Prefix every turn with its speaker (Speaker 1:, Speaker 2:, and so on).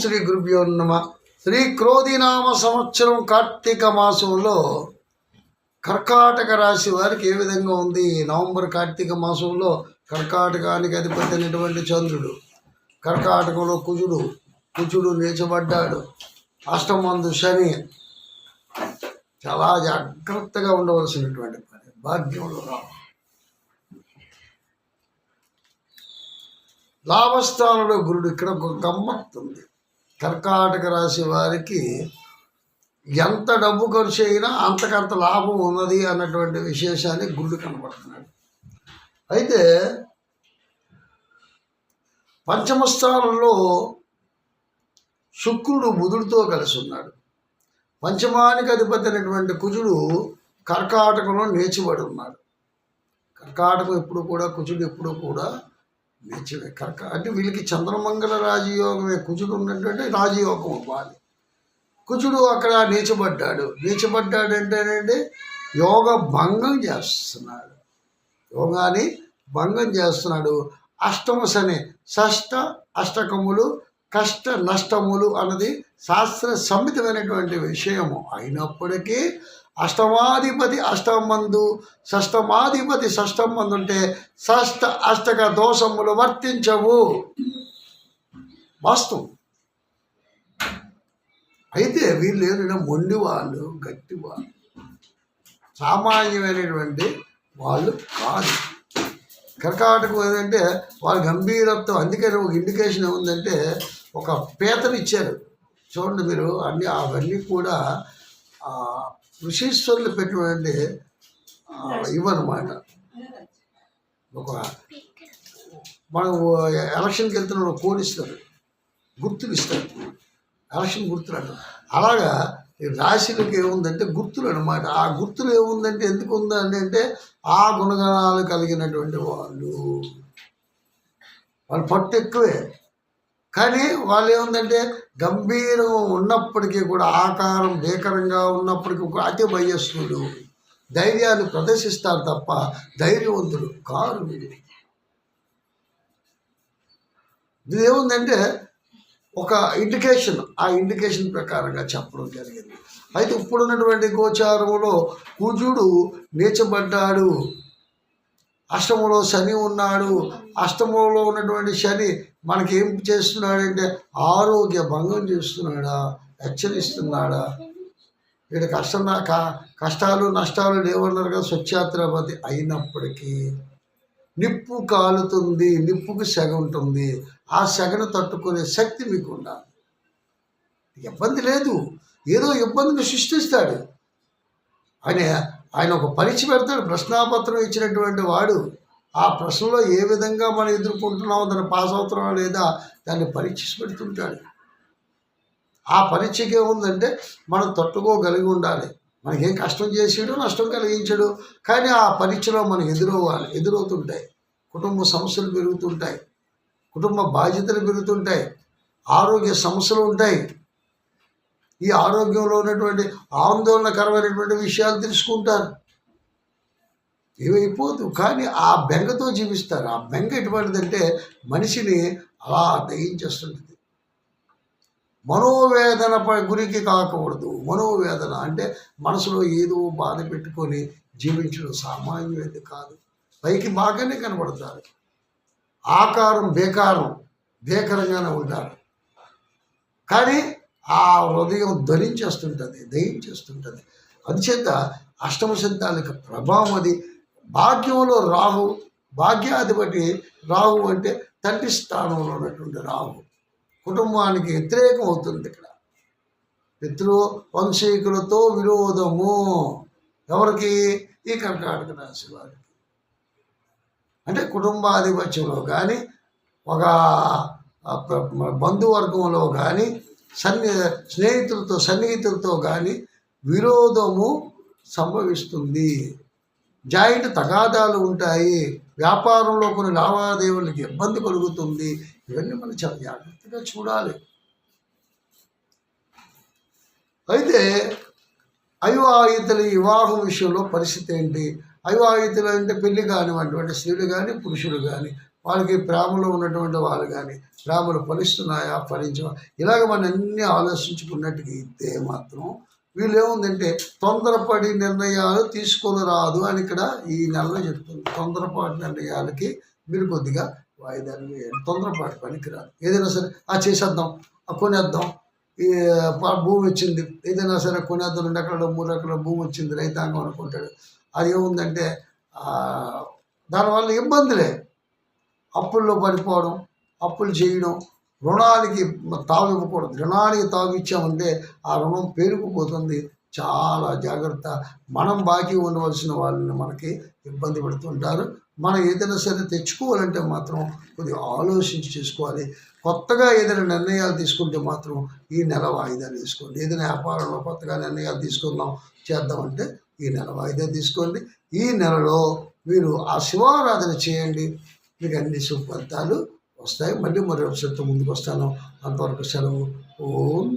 Speaker 1: శ్రీ గురుభ్యో నమ. శ్రీ క్రోధినామ సంవత్సరం కార్తీక మాసంలో కర్కాటక రాశి వారికి ఏ విధంగా ఉంది? నవంబర్ కార్తీక మాసంలో కర్కాటకానికి అధిపతి అయినటువంటి చంద్రుడు. కర్కాటకంలో కుజుడు. కుజుడు నీచబడ్డాడు అష్టమందు శని. చాలా జాగ్రత్తగా ఉండవలసినటువంటి పని. భాగ్యంలో రావు లాభస్థానంలో గురుడు. ఇక్కడ ఒక గమ్మత్తు ఉంది. కర్కాటక రాశి వారికి ఎంత డబ్బు ఖర్చు అయినా అంతకంత లాభం ఉన్నది అన్నటువంటి విశేషాన్ని గురుడు కనబడుతున్నాడు అయితే పంచమ స్థానంలో శుక్రుడు బుధుడితో కలిసి ఉన్నాడు. పంచమానికి అధిపతి అయినటువంటి కుజుడు కర్కాటకంలో నేర్చిబడి ఉన్నాడు. కర్కాటకం ఎప్పుడు కూడా కుజుడు ఎప్పుడు కూడా నేర్చివే కరెక్ట్ అంటే వీళ్ళకి చంద్రమంగళ రాజయోగమే. కుజుడు ఉన్నటువంటి రాజయోగం అవ్వాలి కుజుడు అక్కడ నీచబడ్డాడు. నీచబడ్డాడు అంటేనంటే యోగ భంగం చేస్తున్నాడు. యోగాని భంగం చేస్తున్నాడు. అష్టమ శని షష్ట అష్టకములు కష్ట నష్టములు అన్నది శాస్త్ర సమ్మితమైనటువంటి విషయము. అయినప్పటికీ అష్టమాధిపతి అష్టమందు షష్టమాధిపతి షష్టమందు ఉంటే షష్ట అష్టక దోషములు వర్తించవు. వాస్తవం. అయితే వీళ్ళు ఏంటంటే మొండి వాళ్ళు గట్టి వాళ్ళు సామాన్యమైనటువంటి వాళ్ళు కాదు. కర్కాటకం ఏంటంటే వాళ్ళ గంభీరత్వం అందుకని ఒక ఇండికేషన్ ఏముందంటే ఒక పీతను ఇచ్చారు చూడండి మీరు అన్ని అవన్నీ కూడా ఋషీశ్వరులు పెట్టినటువంటి ఇవన్నమాట ఒక మనం ఎలక్షన్కి వెళ్తున్న కోడ్ ఇస్తారు. గుర్తులు ఇస్తారు ఎలక్షన్ గుర్తులు అంటారు అలాగా ఈ రాశులకు ఏముందంటే గుర్తులు అనమాట ఆ గుర్తులు ఏముందంటే ఎందుకు ఉందండి అంటే ఆ గుణగణాలు కలిగినటువంటి వాళ్ళు. వాళ్ళు పట్టు ఎక్కువే. కానీ వాళ్ళు ఏముందంటే గంభీరం ఉన్నప్పటికీ కూడా ఆకారం భీకరంగా ఉన్నప్పటికీ కూడా అతి భయస్సుడు ధైర్యాన్ని ప్రదర్శిస్తారు తప్ప ధైర్యవంతుడు కారు వీడు ఇది ఏముందంటే ఒక ఇండికేషన్ ఆ ఇండికేషన్ ప్రకారంగా చెప్పడం జరిగింది. అయితే ఇప్పుడున్నటువంటి గోచారంలో కుజుడు నీచబడ్డాడు. అష్టములో శని ఉన్నాడు. అష్టమంలో ఉన్నటువంటి శని మనకి ఏం చేస్తున్నాడంటే ఆరోగ్య భంగం చేస్తున్నాడా హెచ్చరిస్తున్నాడా? వీడి కష్టం నా- క- కష్టాలు నష్టాలు లేవన్నారు కదా స్వచ్ఛాత్రపతి అయినప్పటికీ. నిప్పు కాలుతుంది నిప్పుకు సెగ ఉంటుంది. ఆ సెగను తట్టుకునే శక్తి మీకు ఉండాలి ఇబ్బంది లేదు. ఏదో ఇబ్బందిని సృష్టిస్తాడు. ఆయన ఆయన ఒక పరీక్ష పెడతాడు. ప్రశ్నాపత్రం ఇచ్చినటువంటి వాడు ఆ ప్రశ్నలో ఏ విధంగా మనం ఎదుర్కొంటున్నామో దాన్ని పాస్ అవుతున్నామా లేదా దాన్ని పరీక్ష పెడుతుంటాడు. ఆ పరీక్షకి ఏముందంటే మనం తట్టుకోగలిగి ఉండాలి. మనకేం కష్టం చేసాడు నష్టం కలిగించాడు. కానీ ఆ పరీక్షలో మనం ఎదురవ్వాలి. ఎదురవుతుంటాయి. కుటుంబ సమస్యలు పెరుగుతుంటాయి. కుటుంబ బాధ్యతలు పెరుగుతుంటాయి. ఆరోగ్య సమస్యలు ఉంటాయి. ఈ ఆరోగ్యంలో ఉన్నటువంటి ఆందోళనకరమైనటువంటి విషయాలు తెలుసుకుంటారు. ఏమైపోదు. కానీ ఆ బెంగతో జీవిస్తారు. ఆ బెంగ ఎటువంటిదంటే మనిషిని అలా దయించేస్తుంటుంది మనోవేదన గురికి కాకూడదు. మనోవేదన అంటే మనసులో ఏదో బాధ పెట్టుకొని జీవించడం సామాన్యమైనది కాదు. పైకి బాగానే కనబడతారు. ఆకారం బేకారం బేకరంగానే ఉంటారు. కానీ ఆ హృదయం ధరించేస్తుంటుంది దయించేస్తుంటుంది అందుచేత అష్టమ సంతానికి ప్రభావం అది. భాగ్యంలో రాహు భాగ్యాధిపతి రాహు అంటే తండ్రి స్థానంలో ఉన్నటువంటి రాహు. కుటుంబానికి వ్యతిరేకం అవుతుంది ఇక్కడ. పితృ వంశీకులతో విరోధము. ఎవరికి? ఈ కర్కాటక రాశి వారికి. అంటే కుటుంబాధిపత్యంలో కానీ ఒక బంధువర్గంలో కానీ సన్ని స్నేహితులతో సన్నిహితులతో కానీ విరోధము సంభవిస్తుంది. జాయింట్ తగాదాలు ఉంటాయి. వ్యాపారంలో కొన్ని లావాదేవీలకు ఇబ్బంది కలుగుతుంది. ఇవన్నీ మనం చాలా జాగ్రత్తగా చూడాలి. అయితే అవివాహితుల వివాహం విషయంలో పరిస్థితి ఏంటి? అవివాహితులు అంటే పెళ్ళి కానివంటి స్త్రీలు కానీ పురుషులు కానీ వాళ్ళకి ప్రేమలో ఉన్నటువంటి వాళ్ళు కానీ ప్రేమలు ఫలిస్తున్నాయా ఫలించవా? ఇలాగ మనం అన్నీ ఆలోచించుకున్నట్టుగా ఇస్తే మాత్రం వీళ్ళు ఏముందంటే తొందరపడి నిర్ణయాలు తీసుకోరాదు అని ఇక్కడ ఈ నెలలో చెప్తుంది. తొందరపాటు నిర్ణయాలకి మీరు కొద్దిగా వాయిదాలు వేయండి. తొందరపాటు పనికిరాదు. ఏదైనా సరే ఆ చేసేద్దాం ఆ కొనేద్దాం. ఈ భూమి వచ్చింది. ఏదైనా సరే కొనేద్దాం. రెండు ఎకరాలు మూడు ఎకరాల భూమి వచ్చింది. రైతాంగం అనుకుంటాడు. అది ఏముందంటే దానివల్ల ఇబ్బందులే. అప్పుల్లో పడిపోవడం అప్పులు చేయడం రుణానికి తావు ఇవ్వకూడదు. రుణానికి తావు ఇచ్చామంటే ఆ రుణం పేరుకుపోతుంది. చాలా జాగ్రత్త. మనం బాకీ ఉండవలసిన వాళ్ళని మనకి ఇబ్బంది పెడుతుంటారు మనం ఏదైనా సరే తెచ్చుకోవాలంటే మాత్రం కొద్దిగా ఆలోచించి చేసుకోవాలి. కొత్తగా ఏదైనా నిర్ణయాలు తీసుకుంటే మాత్రం ఈ నెల వాయిదా తీసుకోండి ఏదైనా వ్యాపారంలో కొత్తగా నిర్ణయాలు తీసుకుందాం చేద్దామంటే ఈ నెల వాయిదా తీసుకోండి. ఈ నెలలో మీరు ఆ శివారాధన చేయండి. మీకు అన్ని సుఫలితాలు వస్తాయి. మళ్ళీ మరో ముందుకు వస్తాను. అంతవరకు సెలవు. ఓం